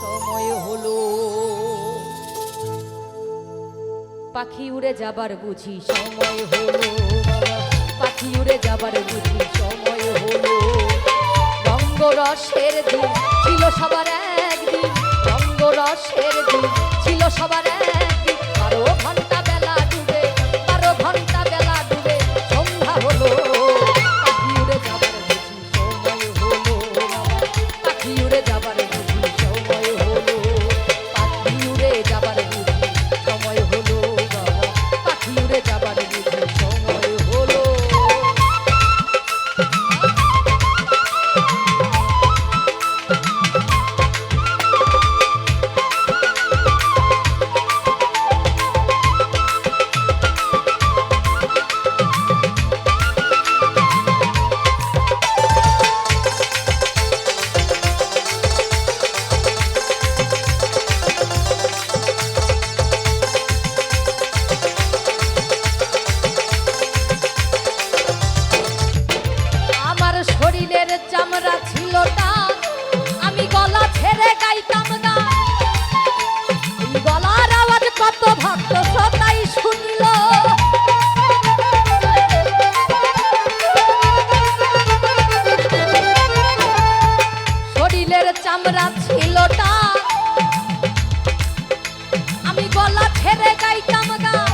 সময় হলো। পাখি উড়ে যাবার বুঝি সময় হলো পাখি উড়ে যাবার বুঝি সময় হলো। রঙ্গরসের দিন ছিল সবার একদিন। রঙ্গরসের দিন ছিল সবার এক চামড়া ছিল আমি গলা ছেড়ে গাইতাম গা।